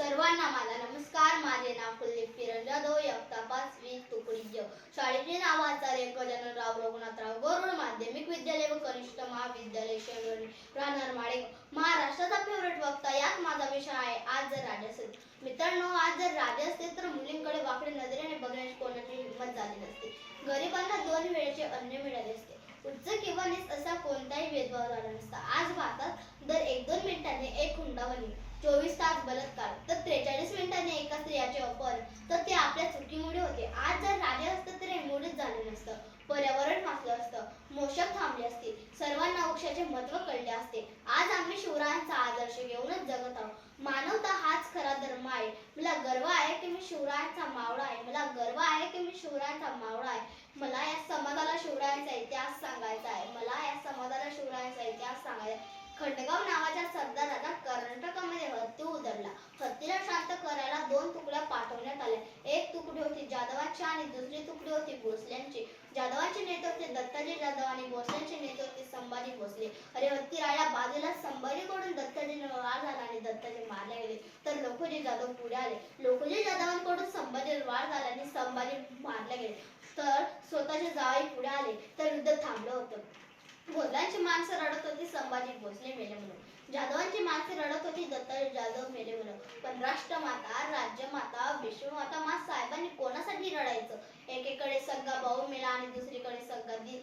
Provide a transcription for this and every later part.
सर्वांना माझा नमस्कार. माझे नाव कुलदीप किरण जाधव. इयत्ता पाचवी तुकडी ज शाळेचे नाव आचार्य गजाननराव रघुनाथराव गरुड माध्यमिक विद्यालय व कनिष्ठ महाविद्यालय शेंगणी राहणार महाराष्ट्राचा फेवरेट वक्ता. यात माझा विषय आहे आज जर राजा असेल मित्रांनो आज जर राजा असते तर मुलींकडे वाकडे नजरेने बघण्याची कोणाची हिंमत झाली नसती. गरिबांना दोन वेळेचे अन्न मिळाले असते. उच्च किंवा निस असा कोणताही भेदभाव झाला नसता. आज भारतात दर एक दोन मिनिटांनी एक हुंडावणी चोवीस तास बलात्कार. तर त्रेचाळीस मिनिटांनी एका स्त्रियाचे अपहरण. तर ते आपल्या चुकीमुळे होते. आज जर राजे असतं तर हे मुळेच झाले नसतं. पर्यावरण वाचलं असतं. मोशक थांबले असते. सर्वांना वृक्षाचे महत्त्व कळले असते. आज आम्ही शिवरायांचा आदर्श घेऊनच जगत आहोत. मानवता हाच खरा धर्म आहे. मला गर्व आहे की मी शिवरायांचा मावळा आहे. मला गर्व आहे की मी शिवरायांचा मावळा आहे. मला या समाजाला शिवरायांचा इतिहास सांगायचा आहे. मला या समाजाला शिवरायांचा इतिहास सांगायचा खंडगाव नावाचा सरदार आता कर्नाटकामध्ये हत्ती उधळला. हत्तीला शांत करायला दोन तुकड्या पाठवण्यात आल्या एक तुकडी होती जाधवांची आणि दुसरी तुकडी होती भोसल्यांची. जाधवांचे नेते होते दत्ताजी जाधव आणि भोसल्यांचे नेते होते संभाजी भोसले. अरे हत्ती राया बाजूला. संभाजीकडून दत्ताजी वार झाला आणि दत्ताजी मारले गेले. तर लोकोजी जाधव पुढे आले. लोकोजी जाधवांकडून संभाजी वार झाला आणि संभाजी मारले गेले. तर स्वतःचे जावई पुढे आले. तर युद्ध थांबलं होतं. भोसल्यांची माणसं रडत होती संभाजी भोसले मेले म्हणून. जाधवांची माणसे रडत होती दत्ताजी जाधव मेले म्हणून. पण राष्ट्रमाता राज्यमाता विश्वमाता मा साहेबांनी कोणासाठी रडायचं? एकेकडे सगळा भाऊ मेला आणि दुसरीकडे सगळा दि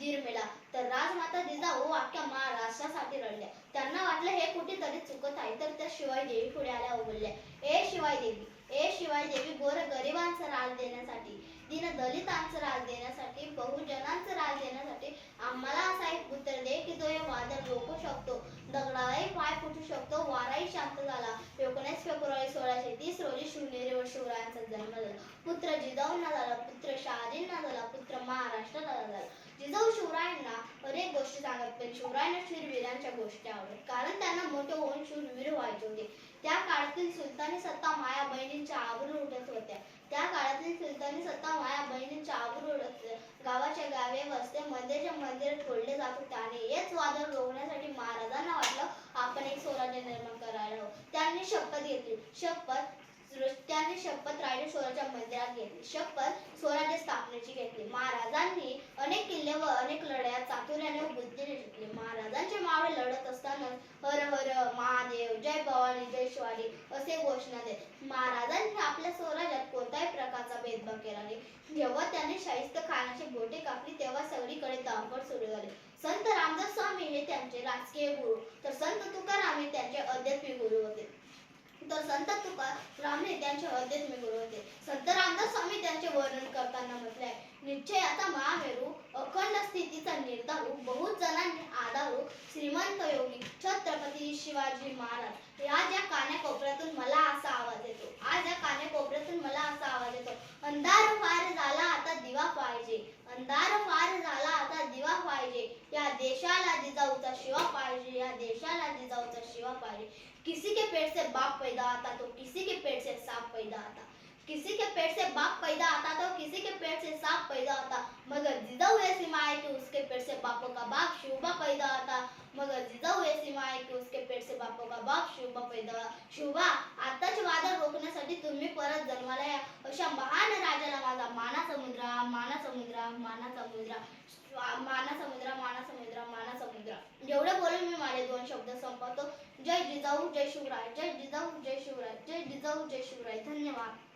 दीर मेला. तर राजमाता जिजाऊ हो अख्ख्या महाराष्ट्रासाठी रडल्या. त्यांना वाटलं हे कुठेतरी चुकत आहे तर त्या शिवाय देवी पुढे आल्या बोलल्या ए शिवाय देवी ए शिवाय देवी गोर गरिबांचा राज देण्यासाठी दीन दलितांचा राज देण्यासाठी बहुजनांचा राज देण्यासाठी आम्हाला असा एक पुत्र दे की जो रोखू शकतो. दगडालाही पाय फुटू शकतो. वाराही शांत झाला. एकोणीस फेब्रुवारी सोळाशे तीस रोजी शिवनेरीवर शिवरायांचा जन्म झाला. पुत्र जिजाऊंना झाला पुत्र शहाजींना झाला पुत्र महाराष्ट्राला झाला. जिजाऊ शिवरायांना अनेक गोष्टी सांगत पण शिवरायांना शूरवीरांच्या गोष्टी आवडत. कारण त्यांना मोठे होऊन शूरवीर व्हायचे होते. त्या काळातील सुलतानी सत्ता माया बहिणींच्या आबरू उठत होत्या. त्या काळातील सुलतानी सत्ता माया बहिणींच्या आबरू उडत गावाच्या गावे वस्ते मंदिरच्या मंदिर फोडले जात. होते आणि हेच वादळ रोवण्यासाठी महाराजांना वाटलं आपण एक स्वराज्य निर्माण करायला हवं त्यांनी शपथ घेतली. शपथ त्याने शपथ रायडे स्वराच्या मंदिरात घेतली. शपथ स्वराज्य स्थापनेची घेतली. महाराजांनी अनेक किल्ले व अनेक लढ्या चातुर्याने व बुद्धीने जिंकले महाराजांचे मावळे लढत असताना हर हर महादेव जय भवानी जय शिवाजी असे घोषणा देत. महाराजांनी आपल्या स्वराज्यात कोणत्याही प्रकारचा भेदभाव केला नाही. जेव्हा त्याने शाहिस्त खानाची बोटे कापली तेव्हा सगळीकडे धावपळ सुरू झाली. संत रामदास स्वामी हे त्यांचे राजकीय गुरु. तर संत तुकाराम हे त्यांचे अध्यात्मिक गुरु होते. तर संत तुकाराम हे त्यांचे अध्यात्मिक गुरु होते. संत रामदास स्वामी त्यांचे वर्णन करताना म्हटले आहे निश्चयाचा महामेरू अखंड स्थितीचा निर्धारू बहुत जणांनी आधारू श्रीमंत योगी छत्रपती शिवाजी महाराज. आज या कान्याकोपऱ्यातून मला असा आवाज येतो आज या कान्या कोपऱ्यातून असा आवाज येतो अंधार फार झाला आता दिवा पाहिजे अंधार फार झाला आता दिवा पाहिजे या देशाला जिजाऊचा शिवा पाहिजे या देशाला जिजाऊचा शिवा पाहिजे. किसी के पेट से बाप पैदा आता तो किसी के पेट से सांप पैदा आता. किसी के पेट से बाप पैदा आता तो किसी के पेट से सांप पैदा होता मगर जिजाऊ ऐसी माँ है कि उसके पेट से बापों का बाप शिवबा पैदा आता. मगर जिजाऊ ऐसी माँ है कि उसके पेट से बापों का बाप शिवबा पैदा हुआ शिवबा आताच वादळ रोखण्यासाठी तुम्ही परत जन्माला या अशा महान राजाला माझा माना समुद्रा माना समुद्रा माना समुद्रा माना समुद्रा माना समुद्रा जेवढे बोलून मी माझे दोन शब्द संपवतो. जय जिजाऊ जय शिवराय जय जिजाऊ जय शिवराय जय जिजाऊ जय शिवराय. धन्यवाद.